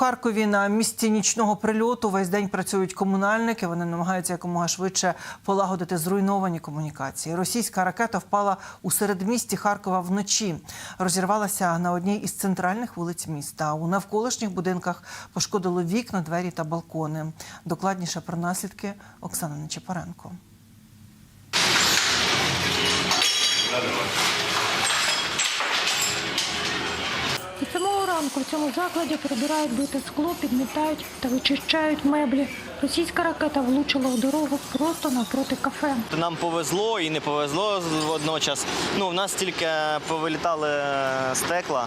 Харкові на місці нічного прильоту весь день працюють комунальники. Вони намагаються якомога швидше полагодити зруйновані комунікації. Російська ракета впала у середмісті Харкова вночі. Розірвалася на одній із центральних вулиць міста. У навколишніх будинках пошкодило вікна, двері та балкони. Докладніше про наслідки Оксана Нечепоренко. Від самого ранку в цьому закладі прибирають бите скло, підмітають та вичищають меблі. Російська ракета влучила у дорогу просто навпроти кафе. Нам повезло і не повезло водночас. Ну, у нас тільки повилітали е, стекла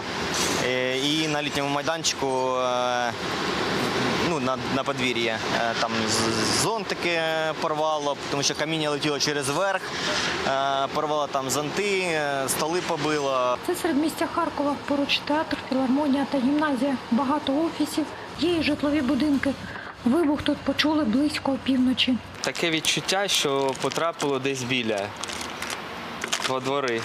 е, і на літньому майданчику. Ну, на, на подвір'ї Е, там зонтики порвало, тому що каміння летіло через верх, е, порвало там зонти, е, столи побило. Це середмістя Харкова. Поруч театр, філармонія та гімназія. Багато офісів, є і житлові будинки. Вибух тут почули близько опівночі. Таке відчуття, що потрапило десь біля во двори.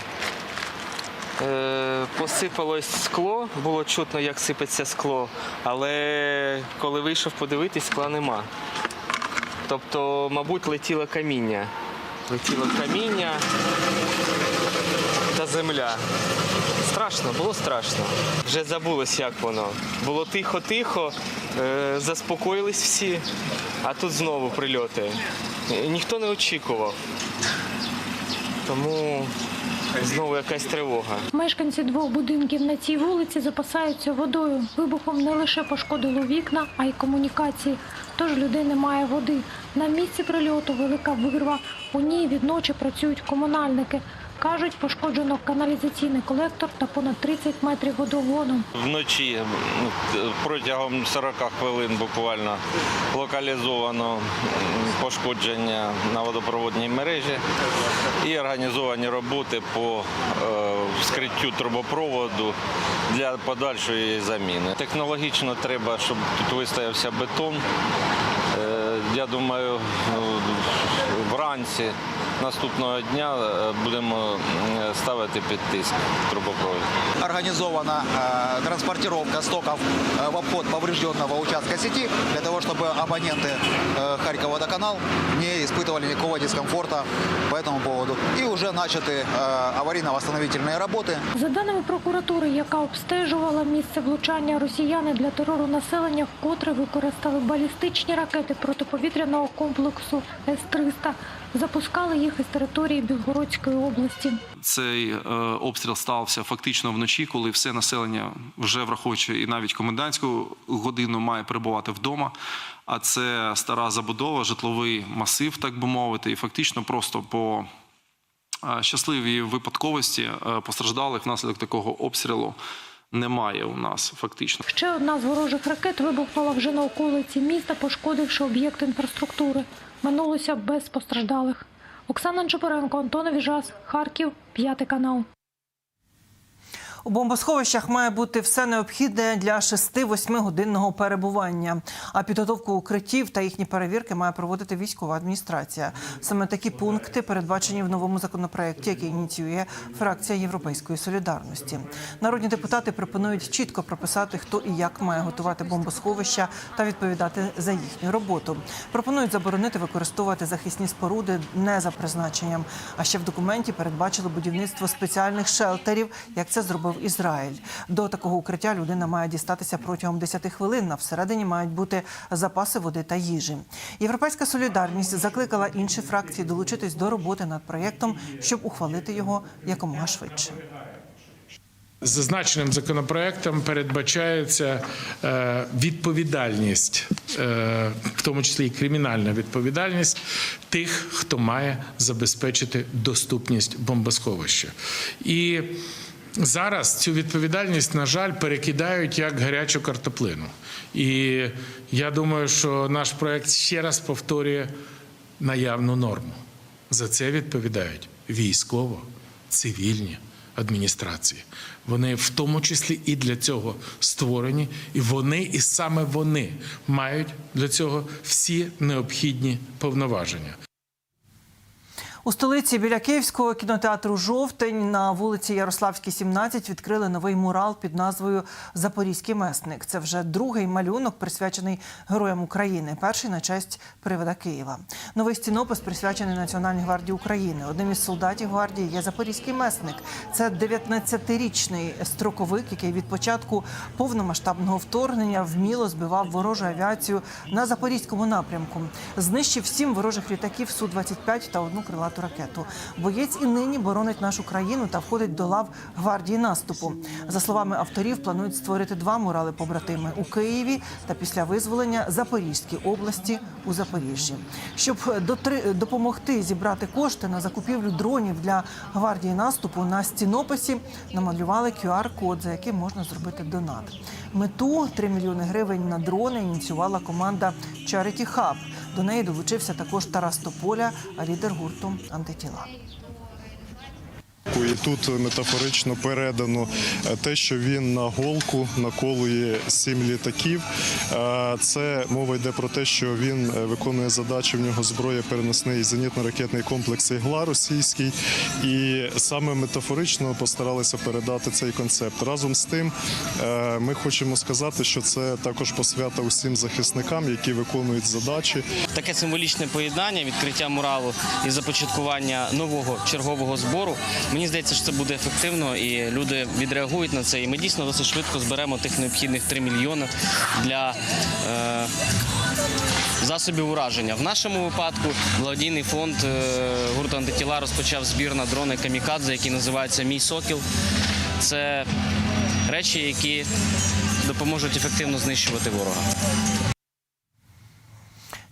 Е, посипалось скло, було чутно, як сипеться скло, але коли вийшов подивитись, скла нема. Тобто, мабуть, летіло каміння. Летіло каміння та земля. Страшно, було страшно. Вже забулось, як воно. Було тихо-тихо, е, заспокоїлись всі, а тут знову прильоти. Ніхто не очікував. Тому знову якась тривога. Мешканці двох будинків на цій вулиці запасаються водою. Вибухом не лише пошкодило вікна, а й комунікації. Тож людей немає води. На місці прильоту велика вирва. У ній відночі працюють комунальники. Кажуть, пошкоджено каналізаційний колектор та понад 30 метрів водогону. Вночі протягом 40 хвилин буквально локалізовано пошкодження на водопроводній мережі і організовані роботи по е, вскриттю трубопроводу для подальшої заміни. Технологічно треба, щоб тут вистоявся бетон. Е, Я думаю, вранці наступного дня е, будемо м, ставити під тиск трубопровід. организована э, транспортировка стоков э, в обход поврежденного участка сети для того, чтобы абоненты э, Харьков-Водоканал не испытывали никакого дискомфорта по этому поводу. И уже начаты э, аварийно-восстановительные работы. За даними прокуратури, яка обстежувала місце влучання, росіяни для терору населення вкотре використали балістичні ракети протиповітряного комплексу С-300. Запускали їх із території Білгородської області. Цей е, обстріл стався фактично вночі, коли все населення, вже враховуючи і навіть комендантську годину, має перебувати вдома. А це стара забудова, житловий масив, так би мовити, і фактично просто по е, щасливій випадковості е, постраждалих внаслідок такого обстрілу немає у нас фактично. Ще одна з ворожих ракет вибухнула вже на околиці міста, пошкодивши об'єкт інфраструктури. Минулося без постраждалих. Оксана Чепуренко, Антон Віжас, Харків, п'ятий канал. У бомбосховищах має бути все необхідне для 6-8 годинного перебування. А підготовку укриттів та їхні перевірки має проводити військова адміністрація. Саме такі пункти передбачені в новому законопроекті, який ініціює фракція Європейської солідарності. Народні депутати пропонують чітко прописати, хто і як має готувати бомбосховища та відповідати за їхню роботу. Пропонують заборонити використовувати захисні споруди не за призначенням. А ще в документі передбачили будівництво спеціальних шелтерів, як це зробив Ізраїль. До такого укриття людина має дістатися протягом 10 хвилин. А всередині мають бути запаси води та їжі. Європейська солідарність закликала інші фракції долучитись до роботи над проєктом, щоб ухвалити його якомога швидше. Зазначеним законопроектом передбачається е, відповідальність, е, в тому числі і кримінальна відповідальність тих, хто має забезпечити доступність бомбосховища. І зараз цю відповідальність, на жаль, перекидають як гарячу картоплину. І я думаю, що наш проект ще раз повторює наявну норму. За це відповідають військово, цивільні адміністрації. Вони в тому числі і для цього створені, і вони, і саме вони мають для цього всі необхідні повноваження. У столиці біля Київського кінотеатру Жовтень на вулиці Ярославській, 17 відкрили новий мурал під назвою Запорізький месник. Це вже другий малюнок, присвячений героям України. Перший на честь привода Києва. Новий стінопис присвячений Національній гвардії України. Одним із солдатів гвардії є запорізький месник. Це 19-річний строковик, який від початку повномасштабного вторгнення вміло збивав ворожу авіацію на запорізькому напрямку. Знищив сім ворожих літаків су 25 та одну крилату ракету. Боєць і нині боронить нашу країну та входить до лав гвардії наступу. За словами авторів, планують створити два мурали побратими у Києві та після визволення Запорізькій області у Запоріжжі. Щоб допомогти зібрати кошти на закупівлю дронів для гвардії наступу на стінописі намалювали QR-код, за яким можна зробити донат. Мету 3 мільйони гривень на дрони ініціювала команда Charity Hub. До неї долучився також Тарас Тополя, лідер гурту антитіла. І тут метафорично передано е, те, що він на голку наколує сім літаків. Е, Це мова йде про те, що він е, виконує задачі. В нього зброя переносний зенітно-ракетний комплекс ігла російський, і саме метафорично постаралися передати цей концепт. Разом з тим, ми хочемо сказати, що це також посвята усім захисникам, які виконують задачі. Таке символічне поєднання, відкриття муралу і започаткування нового чергового збору. Мені здається, що це буде ефективно і люди відреагують на це. І ми дійсно досить швидко зберемо тих необхідних 3 мільйони для е, засобів ураження. В нашому випадку благодійний фонд е, гурту антитіла розпочав збір на дрони Камікадзе, які називаються Мій сокіл. Це речі, які допоможуть ефективно знищувати ворога.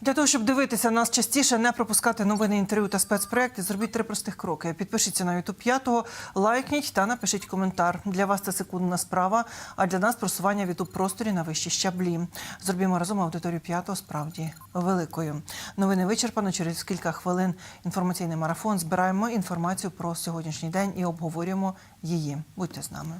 Для того, щоб дивитися нас частіше, не пропускати новини, інтерв'ю та спецпроекти, зробіть три простих кроки. Підпишіться на YouTube 5, лайкніть та напишіть коментар. Для вас це секундна справа, а для нас просування в youtube просторі на вищі щаблі. Зробімо разом аудиторію п'ятого справді великою. Новини вичерпано. Через кілька хвилин інформаційний марафон. Збираємо інформацію про сьогоднішній день і обговорюємо її. Будьте з нами.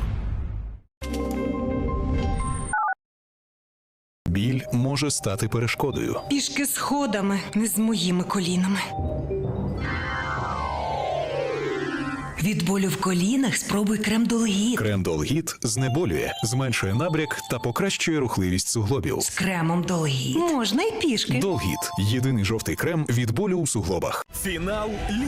Біль може стати перешкодою. Пішки сходами, не з моїми колінами. Від болю в колінах спробуй крем Долгіт. Крем Долгіт знеболює, зменшує набряк та покращує рухливість суглобів. З кремом Долгіт. Можна й пішки. Долгіт єдиний жовтий крем від болю у суглобах. Фінал Ліги